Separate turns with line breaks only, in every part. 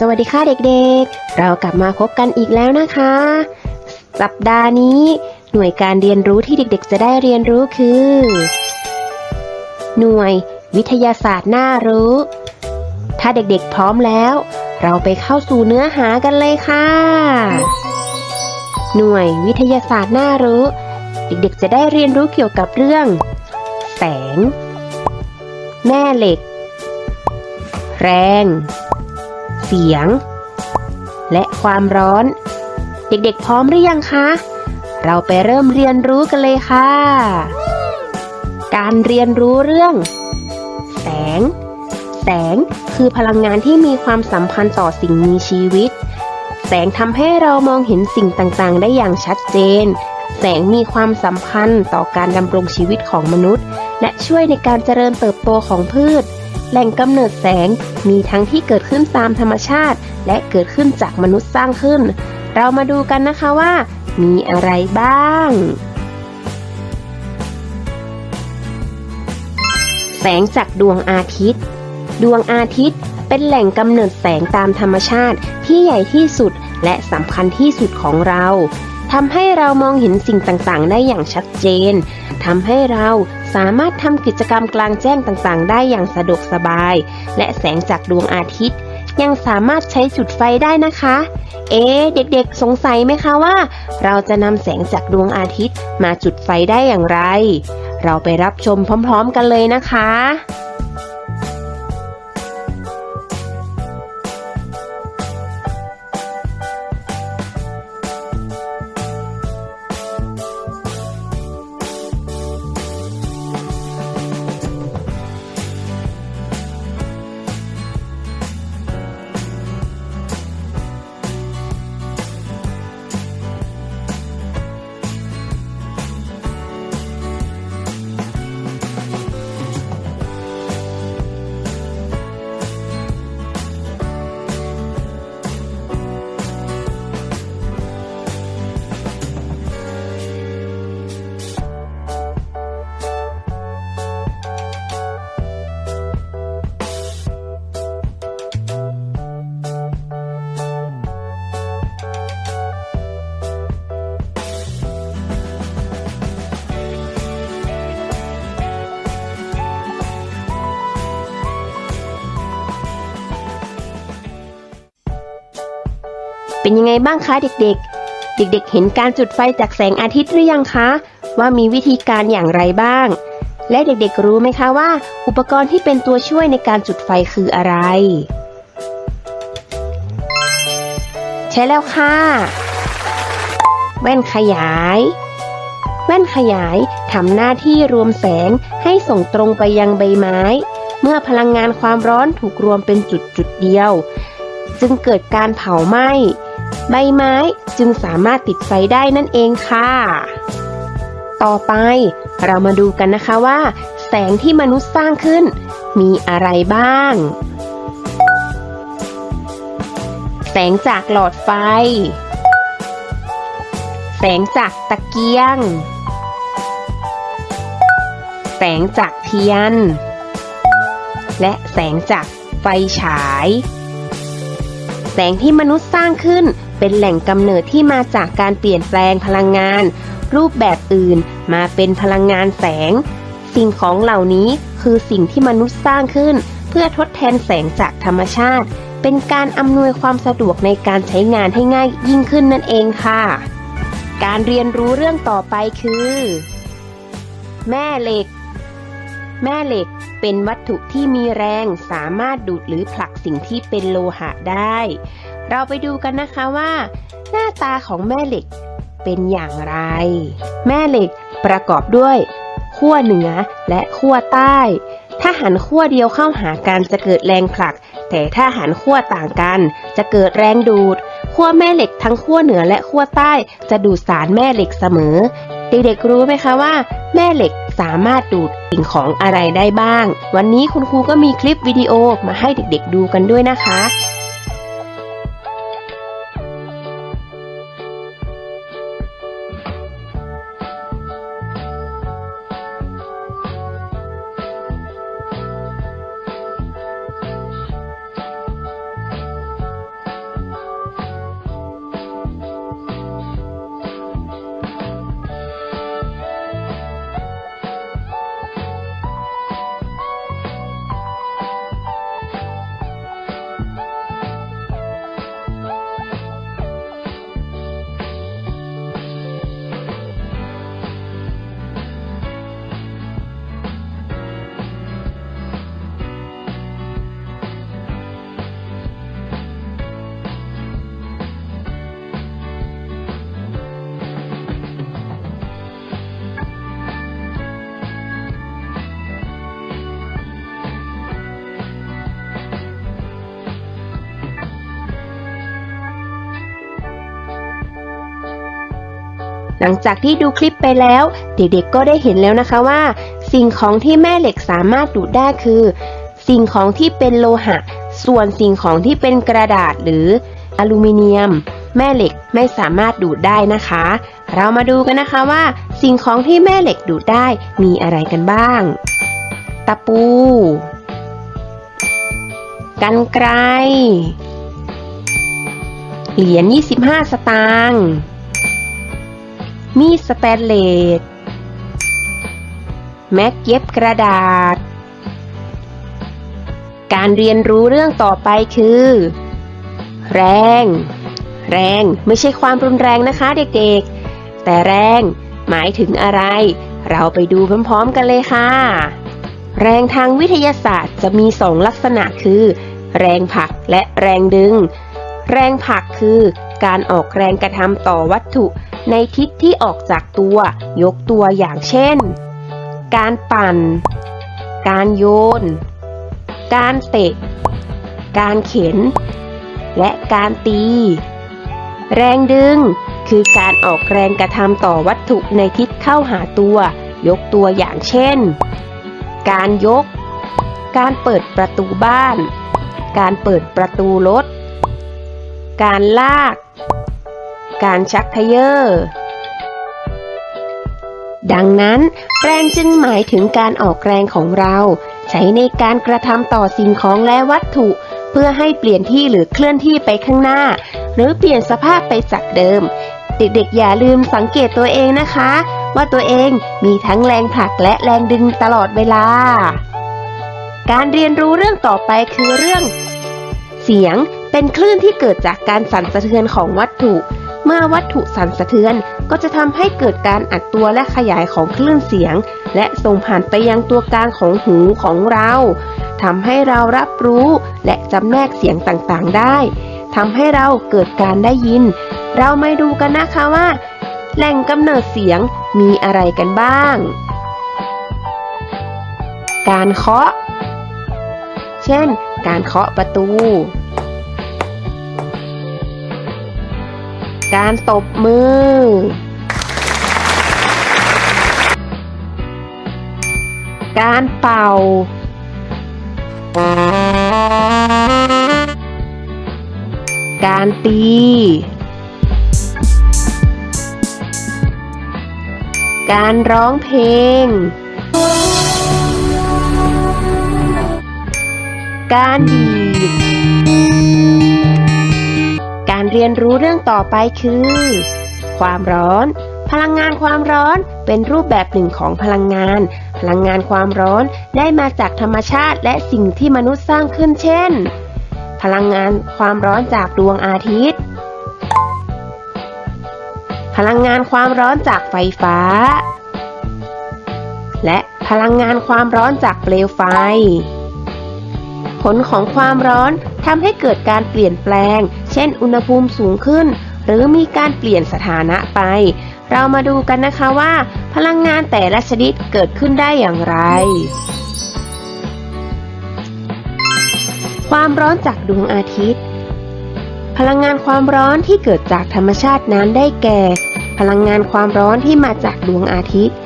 สวัสดีค่ะเด็กๆ เรากลับมาพบกันอีกแล้วนะคะ สัปดาห์นี้ หน่วยการเรียนรู้ที่เด็กๆ จะได้เรียนรู้คือ หน่วย วิทยาศาสตร์น่ารู้ ถ้าเด็กๆ พร้อมแล้ว เราไปเข้าสู่เนื้อหากันเลยค่ะ หน่วยวิทยาศาสตร์น่ารู้ เด็กๆ จะได้เรียนรู้เกี่ยวกับเรื่อง แสง แม่เหล็ก แรง เสียง และความร้อน เด็กๆพร้อมหรือยังคะ เราไปเริ่มเรียนรู้กันเลยค่ะ การเรียนรู้เรื่อง แสง แสงคือพลังงานที่มีความสัมพันธ์ต่อสิ่งมีชีวิต แสงทำให้เรามองเห็นสิ่งต่างๆ ได้อย่างชัดเจน แสงมีความสัมพันธ์ต่อการดำรงชีวิตของมนุษย์ และช่วยในการเจริญเติบโตของพืช แหล่งกำเนิดแสงมีทั้งที่เกิดขึ้นตามธรรมชาติ และเกิดขึ้นจากมนุษย์สร้างขึ้น เรามาดูกันนะคะว่า มีอะไรบ้าง แสงจากดวงอาทิตย์ ดวงอาทิตย์เป็นแหล่งกำเนิดแสงตามธรรมชาติที่ใหญ่ที่สุดและสำคัญที่สุดของเราทำให้เรามองเห็นสิ่งต่างๆ ได้อย่างชัดเจนทำให้เรา สามารถทำกิจกรรมกลางแจ้งต่างๆ ได้อย่างสะดวกสบาย และแสงจากดวงอาทิตย์ ยังสามารถใช้จุดไฟได้นะคะ เอ๊เด็กๆ สงสัยไหมคะว่า เราจะนำแสงจากดวงอาทิตย์มาจุดไฟได้อย่างไร เราไปรับชมพร้อม ๆ กันเลยนะคะ เป็นยังไงบ้างคะเด็กๆ เด็กๆ เห็นการจุดไฟจากแสงอาทิตย์หรือยังคะ ว่ามีวิธีการอย่างไรบ้าง และเด็กๆ รู้ไหมคะว่า อุปกรณ์ที่เป็นตัวช่วยในการจุดไฟคืออะไร ใช่แล้วค่ะ แว่นขยาย แว่นขยายทำหน้าที่รวมแสงให้ส่งตรงไปยังใบไม้ เมื่อพลังงานความร้อนถูกรวมเป็นจุดจุดๆเดียว จึงเกิดการเผาไหม้ ใบไม้จึงสามารถติดไฟได้นั่นเองค่ะ ต่อไปเรามาดูกันนะคะว่า แสงที่มนุษย์สร้างขึ้น มีอะไรบ้าง แสงจากหลอดไฟ แสงจากตะเกียง แสงจากเทียน และแสงจากไฟฉาย แสงที่มนุษย์สร้างขึ้น เป็นแหล่งกำเนิดที่มาจากการเปลี่ยนแปลงพลังงาน รูปแบบอื่นมาเป็นพลังงานแสง สิ่งของเหล่านี้คือสิ่งที่มนุษย์สร้างขึ้น เพื่อทดแทนแสงจากธรรมชาติ เป็นการอำนวยความสะดวกในการใช้งานให้ง่ายยิ่งขึ้นนั่นเองค่ะ การเรียนรู้เรื่องต่อไปคือ แม่เหล็ก แม่เหล็กเป็นวัตถุที่มีแรงสามารถดูดหรือผลักสิ่งที่เป็นโลหะได้ เราไปดูกันนะคะว่า หน้าตาของแม่เหล็กเป็นอย่างไร แม่เหล็กประกอบด้วยขั้วเหนือและขั้วใต้ ถ้าหันขั้วเดียวเข้าหากันจะเกิดแรงผลัก แต่ถ้าหันขั้วต่างกัน จะเกิดแรงดูดขั้วแม่เหล็กทั้งขั้วเหนือและขั้วใต้ จะดูดสารแม่เหล็กเสมอ เด็กๆรู้ไหมคะว่า แม่เหล็กสามารถดูดสิ่งของอะไรได้บ้าง วันนี้คุณครูก็มีคลิปวิดีโอมาให้เด็กๆดูกันด้วยนะคะ หลังจากที่ดูคลิปไปแล้ว เด็กๆก็ได้เห็นแล้วนะคะว่า สิ่งของที่แม่เหล็กสามารถดูดได้คือ สิ่งของที่เป็นโลหะ ส่วนสิ่งของที่เป็นกระดาษหรืออลูมิเนียม แม่เหล็กไม่สามารถดูดได้นะคะ เรามาดูกันนะคะว่า สิ่งของที่แม่เหล็กดูดได้มีอะไรกันบ้าง ตะปู กันไกรเหรียญ25 สตางค์ มีดสแตนเลส แม็กเย็บกระดาษ การเรียนรู้เรื่องต่อไปคือ แรง แรงไม่ใช่ความรุนแรงนะคะเด็กๆ แต่แรงหมายถึงอะไร เราไปดูพร้อมๆกันเลยค่ะ แรงทางวิทยาศาสตร์จะมีสองลักษณะคือ แรงผลักและแรงดึง แรงผลักคือการออกแรงกระทำต่อวัตถุ ในทิศที่ออกจากตัวยกตัวอย่างเช่น การปั่น การโยน การเตะ การเข็น และการตี แรงดึงคือการออกแรงกระทำต่อวัตถุในทิศเข้าหาตัว ยกตัวอย่างเช่น การยก การเปิดประตูบ้าน การเปิดประตูรถ การลาก การชักทะเยอร์ดังนั้น แรงจึงหมายถึงการออกแรงของเรา ใช้ในการกระทำต่อสิ่งของและวัตถุ เพื่อให้เปลี่ยนที่หรือเคลื่อนที่ไปข้างหน้า หรือเปลี่ยนสภาพไปจากเดิม เด็กๆ อย่าลืมสังเกตตัวเองนะคะ ว่าตัวเองมีทั้งแรงผลักและแรงดึงตลอดเวลา การเรียนรู้เรื่องต่อไปคือเรื่อง เสียงเป็นคลื่นที่เกิดจากการสั่นสะเทือนของวัตถุ เมื่อวัตถุสั่นสะเทือนก็จะทำให้เกิดการอัดตัวและขยายของคลื่นเสียง และส่งผ่านไปยังตัวกลางของหูของเราทำให้เรารับรู้และจำแนกเสียงต่างๆได้ทำให้เราเกิดการได้ยิน เรามาดูกันนะคะว่า แหล่งกำเนิดเสียงมีอะไรกันบ้าง การเคาะ เช่น การเคาะประตู การตบมือ การเป่า การตี การร้องเพลง การดีด การเรียนรู้เรื่องต่อไปคือ ความร้อน พลังงานความร้อนเป็นรูปแบบหนึ่งของพลังงาน พลังงานความร้อนได้มาจากธรรมชาติและสิ่งที่มนุษย์สร้างขึ้นเช่น พลังงานความร้อนจากดวงอาทิตย์ พลังงานความร้อนจากไฟฟ้า และพลังงานความร้อนจากเปลวไฟ ผลของความร้อน ทำให้เกิดการเปลี่ยนแปลง เช่น อุณหภูมิสูงขึ้น หรือมีการเปลี่ยนสถานะไป เรามาดูกันนะคะว่า พลังงานแต่ละชนิดเกิดขึ้นได้อย่างไร ความร้อนจากดวงอาทิตย์ พลังงานความร้อนที่เกิดจากธรรมชาตินั้นได้แก่ พลังงานความร้อนที่มาจากดวงอาทิตย์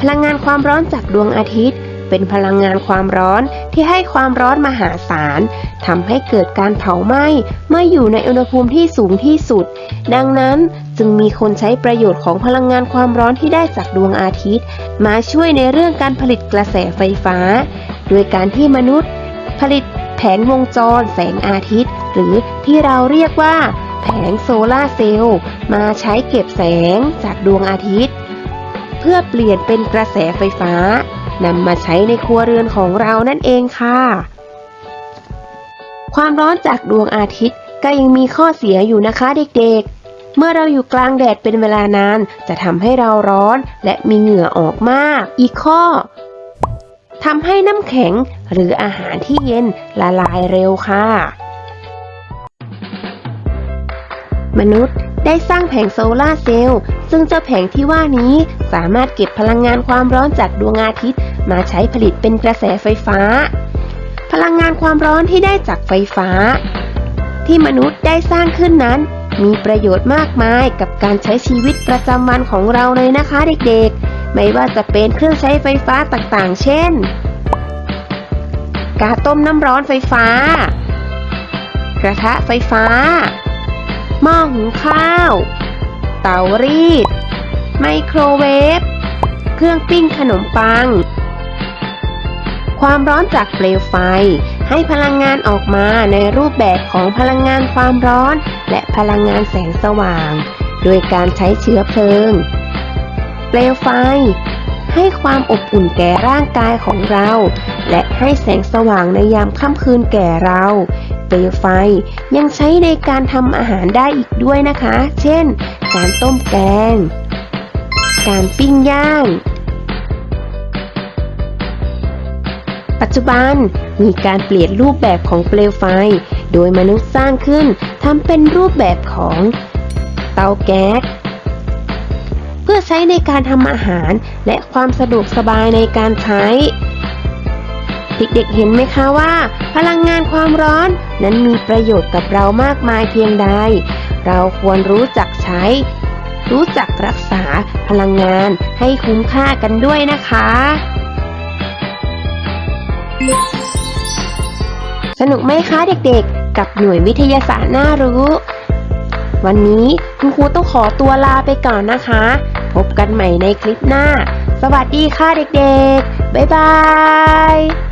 พลังงานความร้อนจากดวงอาทิตย์ เป็นพลังงานความร้อนที่ให้ความร้อนมหาศาลทำให้เกิดการเผาไหม้เมื่ออยู่ในอุณหภูมิที่สูงที่สุด ดังนั้นจึงมีคนใช้ประโยชน์ของพลังงานความร้อนที่ได้จากดวงอาทิตย์ มาช่วยในเรื่องการผลิตกระแสไฟฟ้า โดยการที่มนุษย์ ผลิตแผงวงจรแสงอาทิตย์ หรือที่เราเรียกว่า แผงโซลาร์เซลล์มาใช้เก็บแสงจากดวงอาทิตย์ เพื่อเปลี่ยนเป็นกระแสไฟฟ้า นำมาใช้ในครัวเรือนของเรานั่นเองค่ะ ความร้อนจากดวงอาทิตย์ก็ยังมีข้อเสียอยู่นะคะเด็กๆ เมื่อเราอยู่กลางแดดเป็นเวลานาน จะทำให้เราร้อนและมีเหงื่อออกมาก อีกข้อทำให้น้ำแข็งหรืออาหารที่เย็นละลายเร็วค่ะ มนุษย์ได้สร้างแผงโซลาร์เซลล์ซึ่งเจ้าแผงที่ว่านี้สามารถเก็บพลังงานความร้อนจากดวงอาทิตย์ มาใช้ผลิตเป็นกระแสไฟฟ้า พลังงานความร้อนที่ได้จากไฟฟ้า ที่มนุษย์ได้สร้างขึ้นนั้น มีประโยชน์มากมายกับการใช้ชีวิตประจำวันของเราเลยนะคะเด็กๆ ไม่ว่าจะเป็นเครื่องใช้ไฟฟ้าต่างๆ เช่น กาต้มน้ำร้อนไฟฟ้า กระทะไฟฟ้า หม้อหุงข้าว เตารีด ไมโครเวฟ เครื่องปิ้งขนมปัง ความร้อนจากเปลวไฟ ให้พลังงานออกมาในรูปแบบของพลังงานความร้อน และพลังงานแสงสว่าง โดยการใช้เชื้อเพลิง เปลวไฟ ให้ความอบอุ่นแก่ร่างกายของเรา และให้แสงสว่างในยามค่ำคืนแก่เรา เปลวไฟยังใช้ในการทำอาหารได้อีกด้วยนะคะ เช่น การต้มแกง การปิ้งย่าง ปัจจุบัน มีการเปลี่ยนรูปแบบของเปลวไฟ โดยมนุษย์สร้างขึ้นทำเป็นรูปแบบของเตาแก๊สเพื่อใช้ในการทำอาหารและความสะดวกสบายในการใช้ เด็กๆเห็นไหมคะว่า พลังงานความร้อนนั้นมีประโยชน์กับเรามากมายเพียงใด เราควรรู้จักใช้ รู้จักรักษาพลังงานให้คุ้มค่ากันด้วยนะคะ สนุกไหมคะเด็กๆ กับหน่วยวิทยาศาสตร์น่ารู้ วันนี้คุณครูต้องขอตัวลาไปก่อนนะคะ พบกันใหม่ในคลิปหน้า สวัสดีค่ะเด็กๆ บ๊ายบาย